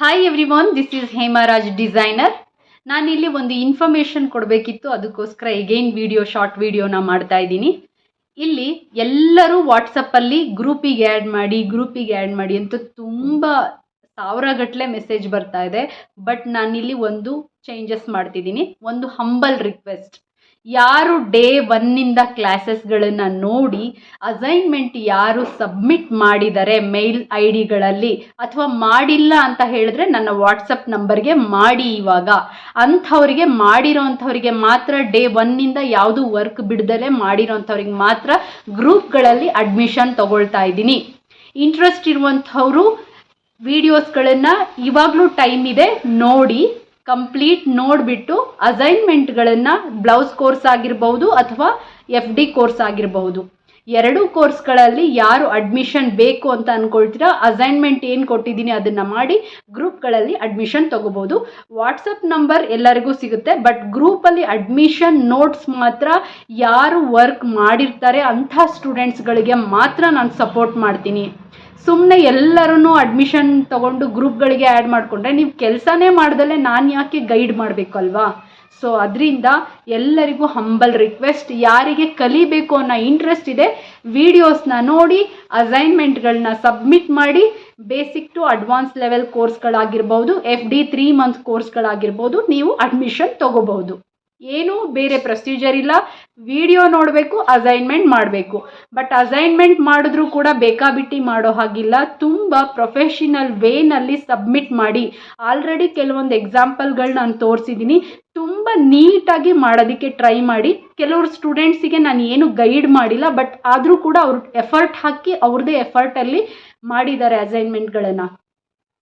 Hi everyone this is Hemraj designer ನಾನಿಲ್ಲಿ ಒಂದು information ಕೊಡಬೇಕಿತ್ತು. ಅದಕ್ಕೋಸ್ಕರ ಎಗೈನ್ ವಿಡಿಯೋ ಶಾರ್ಟ್ ವಿಡಿಯೋನ ಮಾಡ್ತಾ ಇದ್ದೀನಿ. ಇಲ್ಲಿ ಎಲ್ಲರೂ ವಾಟ್ಸಪ್ಪಲ್ಲಿ ಗ್ರೂಪಿಗೆ ಆ್ಯಡ್ ಮಾಡಿ ಗ್ರೂಪಿಗೆ ಆ್ಯಡ್ ಮಾಡಿ ಅಂತ ತುಂಬ ಸಾವಿರಗಟ್ಟಲೆ ಮೆಸೇಜ್ ಬರ್ತಾ ಇದೆ. ಬಟ್ ನಾನಿಲ್ಲಿ ಒಂದು ಚೇಂಜಸ್ ಮಾಡ್ತಿದ್ದೀನಿ. ಒಂದು ಹಂಬಲ್ ರಿಕ್ವೆಸ್ಟ್ ಯಾರು ಡೇ ಒನ್ನಿಂದ ಕ್ಲಾಸಸ್ಗಳನ್ನು ನೋಡಿ ಅಸೈನ್ಮೆಂಟ್ ಯಾರು ಸಬ್ಮಿಟ್ ಮಾಡಿದ್ದಾರೆ ಮೇಲ್ ಐ ಡಿಗಳಲ್ಲಿ ಅಥವಾ ಮಾಡಿಲ್ಲ ಅಂತ ಹೇಳಿದ್ರೆ ನನ್ನ ವಾಟ್ಸಪ್ ನಂಬರ್ಗೆ ಮಾಡಿ ಇವಾಗ. ಅಂಥವ್ರಿಗೆ ಮಾಡಿರೋ ಅಂಥವ್ರಿಗೆ ಮಾತ್ರ ಡೇ ಒನ್ನಿಂದ ಯಾವುದು ವರ್ಕ್ ಬಿಡ್ದಲೇ ಮಾಡಿರೋಂಥವ್ರಿಗೆ ಮಾತ್ರ ಗ್ರೂಪ್ಗಳಲ್ಲಿ ಅಡ್ಮಿಷನ್ ತಗೊಳ್ತಾ ಇದ್ದೀನಿ. ಇಂಟ್ರೆಸ್ಟ್ ಇರುವಂಥವರು ವಿಡಿಯೋಸ್ಗಳನ್ನು ಇವಾಗಲೂ ಟೈಮ್ ಇದೆ ನೋಡಿ ಕಂಪ್ಲೀಟ್ ನೋಡಿಬಿಟ್ಟು ಅಸೈನ್ಮೆಂಟ್ಗಳನ್ನು ಬ್ಲೌಸ್ ಕೋರ್ಸ್ ಆಗಿರ್ಬೋದು ಅಥವಾ ಎಫ್ ಡಿ ಕೋರ್ಸ್ ಆಗಿರಬಹುದು. ಎರಡೂ ಕೋರ್ಸ್ಗಳಲ್ಲಿ ಯಾರು ಅಡ್ಮಿಷನ್ ಬೇಕು ಅಂತ ಅಂದ್ಕೊಳ್ತೀರಾ ಅಸೈನ್ಮೆಂಟ್ ಏನು ಕೊಟ್ಟಿದ್ದೀನಿ ಅದನ್ನು ಮಾಡಿ ಗ್ರೂಪ್ಗಳಲ್ಲಿ ಅಡ್ಮಿಷನ್ ತೊಗೋಬೋದು. ವಾಟ್ಸಪ್ ನಂಬರ್ ಎಲ್ಲರಿಗೂ ಸಿಗುತ್ತೆ ಬಟ್ ಗ್ರೂಪಲ್ಲಿ ಅಡ್ಮಿಷನ್ ನೋಟ್ಸ್ ಮಾತ್ರ ಯಾರು ವರ್ಕ್ ಮಾಡಿರ್ತಾರೆ ಅಂಥ ಸ್ಟೂಡೆಂಟ್ಸ್ಗಳಿಗೆ ಮಾತ್ರ ನಾನು ಸಪೋರ್ಟ್ ಮಾಡ್ತೀನಿ. ಸುಮ್ಮನೆ ಎಲ್ಲರೂ ಅಡ್ಮಿಷನ್ ತೊಗೊಂಡು ಗ್ರೂಪ್ಗಳಿಗೆ ಆ್ಯಡ್ ಮಾಡಿಕೊಂಡ್ರೆ ನೀವು ಕೆಲಸನೇ ಮಾಡ್ದಲೇ ನಾನು ಯಾಕೆ ಗೈಡ್ ಮಾಡಬೇಕು ಅಲ್ವಾ ಸೊ ಅದರಿಂದ ಎಲ್ಲರಿಗೂ ಹಂಬಲ್ ರಿಕ್ವೆಸ್ಟ್ ಯಾರಿಗೆ ಕಲಿಬೇಕು ಅನ್ನೋ ಇಂಟ್ರೆಸ್ಟ್ ಇದೆ ವಿಡಿಯೋಸ್ನ ನೋಡಿ ಅಸೈನ್ಮೆಂಟ್ಗಳನ್ನ ಸಬ್ಮಿಟ್ ಮಾಡಿ ಬೇಸಿಕ್ ಟು ಅಡ್ವಾನ್ಸ್ ಲೆವೆಲ್ ಕೋರ್ಸ್ಗಳಾಗಿರ್ಬೋದು ಎಫ್ ಡಿ ತ್ರೀ ಮಂತ್ ಕೋರ್ಸ್ಗಳಾಗಿರ್ಬೋದು ನೀವು ಅಡ್ಮಿಷನ್ ತೊಗೋಬಹುದು. ಏನೂ ಬೇರೆ ಪ್ರೊಸೀಜರ್ ಇಲ್ಲ. ವಿಡಿಯೋ ನೋಡಬೇಕು ಅಸೈನ್ಮೆಂಟ್ ಮಾಡಬೇಕು. ಬಟ್ ಅಸೈನ್ಮೆಂಟ್ ಮಾಡಿದ್ರೂ ಕೂಡ ಬೇಕಾಬಿಟ್ಟಿ ಮಾಡೋ ಹಾಗಿಲ್ಲ. ತುಂಬ ಪ್ರೊಫೆಷನಲ್ ವೇನಲ್ಲಿ ಸಬ್ಮಿಟ್ ಮಾಡಿ. ಆಲ್ರೆಡಿ ಕೆಲವೊಂದು ಎಕ್ಸಾಂಪಲ್ಗಳು ನಾನು ತೋರಿಸಿದ್ದೀನಿ ನೀಟಾಗಿ ಮಾಡೋದಕ್ಕೆ ಟ್ರೈ ಮಾಡಿ. ಕೆಲವರು ಸ್ಟೂಡೆಂಟ್ಸಿಗೆ ನಾನು ಏನು ಗೈಡ್ ಮಾಡಿಲ್ಲ ಬಟ್ ಆದರೂ ಕೂಡ ಅವ್ರು ಎಫರ್ಟ್ ಹಾಕಿ ಅವ್ರದ್ದೇ ಎಫರ್ಟಲ್ಲಿ ಮಾಡಿದ್ದಾರೆ ಅಸೈನ್ಮೆಂಟ್ಗಳನ್ನು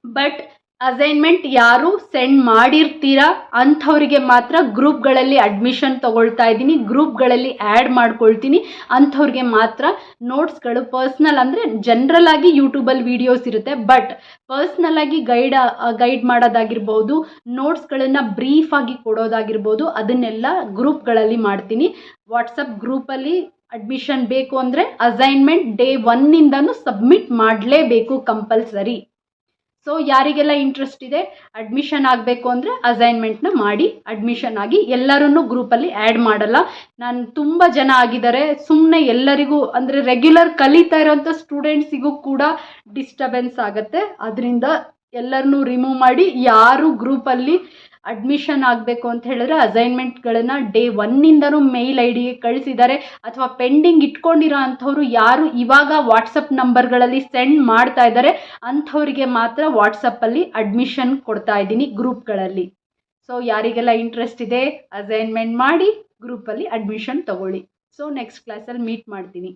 ಬಟ್ ಅಸೈನ್ಮೆಂಟ್ ಯಾರು ಸೆಂಡ್ ಮಾಡಿರ್ತೀರಾ ಅಂಥವರಿಗೆ ಮಾತ್ರ ಗ್ರೂಪ್ಗಳಲ್ಲಿ ಅಡ್ಮಿಷನ್ ತೊಗೊಳ್ತಾ ಇದ್ದೀನಿ. ಗ್ರೂಪ್ಗಳಲ್ಲಿ ಆ್ಯಡ್ ಮಾಡ್ಕೊಳ್ತೀನಿ. ಅಂಥವ್ರಿಗೆ ಮಾತ್ರ ನೋಟ್ಸ್ಗಳು ಪರ್ಸ್ನಲ್ ಅಂದರೆ ಜನ್ರಲ್ ಆಗಿ ಯೂಟ್ಯೂಬಲ್ಲಿ ವೀಡಿಯೋಸ್ ಇರುತ್ತೆ. ಬಟ್ ಪರ್ಸ್ನಲ್ ಆಗಿ ಗೈಡ್ ಗೈಡ್ ಮಾಡೋದಾಗಿರ್ಬೋದು ನೋಟ್ಸ್ಗಳನ್ನು ಆಗಿ ಕೊಡೋದಾಗಿರ್ಬೋದು, ಅದನ್ನೆಲ್ಲ ಗ್ರೂಪ್ಗಳಲ್ಲಿ ಮಾಡ್ತೀನಿ. ವಾಟ್ಸಪ್ ಗ್ರೂಪಲ್ಲಿ ಅಡ್ಮಿಷನ್ ಬೇಕು ಅಂದರೆ ಅಸೈನ್ಮೆಂಟ್ ಡೇ ಒನ್ನಿಂದನೂ ಸಬ್ಮಿಟ್ ಮಾಡಲೇಬೇಕು ಕಂಪಲ್ಸರಿ ಸೊ ಯಾರಿಗೆಲ್ಲ ಇಂಟ್ರೆಸ್ಟ್ ಇದೆ ಅಡ್ಮಿಷನ್ ಆಗಬೇಕು ಅಂದರೆ ಅಸೈನ್ಮೆಂಟ್ನ ಮಾಡಿ ಅಡ್ಮಿಷನ್ ಆಗಿ ಎಲ್ಲರನ್ನೂ ಗ್ರೂಪಲ್ಲಿ ಆ್ಯಡ್ ಮಾಡಲ್ಲ. ನಾನು ತುಂಬ ಜನ ಆಗಿದ್ದಾರೆ. ಸುಮ್ಮನೆ ಎಲ್ಲರಿಗೂ ಅಂದರೆ ರೆಗ್ಯುಲರ್ ಕಲಿತಾ ಇರೋಂಥ ಸ್ಟೂಡೆಂಟ್ಸಿಗೂ ಕೂಡ ಡಿಸ್ಟರ್ಬೆನ್ಸ್ ಆಗುತ್ತೆ. ಅದರಿಂದ ಎಲ್ಲರನ್ನೂ ರಿಮೂವ್ ಮಾಡಿ, ಯಾರು ಗ್ರೂಪಲ್ಲಿ ಅಡ್ಮಿಷನ್ ಆಗಬೇಕು ಅಂತ ಹೇಳಿದ್ರೆ ಅಸೈನ್ಮೆಂಟ್ಗಳನ್ನು ಡೇ ಒನ್ನಿಂದನೂ ಮೇಲ್ ಐ ಡಿಗೆ ಕಳಿಸಿದ್ದಾರೆ. ಅಥವಾ ಪೆಂಡಿಂಗ್ ಇಟ್ಕೊಂಡಿರೋ ಅಂಥವ್ರು ಯಾರು ಇವಾಗ ವಾಟ್ಸಪ್ ನಂಬರ್ಗಳಲ್ಲಿ ಸೆಂಡ್ ಮಾಡ್ತಾ ಇದ್ದಾರೆ, ಅಂಥವರಿಗೆ ಮಾತ್ರ ವಾಟ್ಸಪ್ಪಲ್ಲಿ ಅಡ್ಮಿಷನ್ ಕೊಡ್ತಾ ಇದ್ದೀನಿ ಗ್ರೂಪ್ಗಳಲ್ಲಿ. ಸೊ ಯಾರಿಗೆಲ್ಲ ಇಂಟ್ರೆಸ್ಟ್ ಇದೆ, ಅಸೈನ್ಮೆಂಟ್ ಮಾಡಿ ಗ್ರೂಪಲ್ಲಿ ಅಡ್ಮಿಷನ್ ತಗೊಳ್ಳಿ. ಸೊ ನೆಕ್ಸ್ಟ್ ಕ್ಲಾಸಲ್ಲಿ ಮೀಟ್ ಮಾಡ್ತೀನಿ.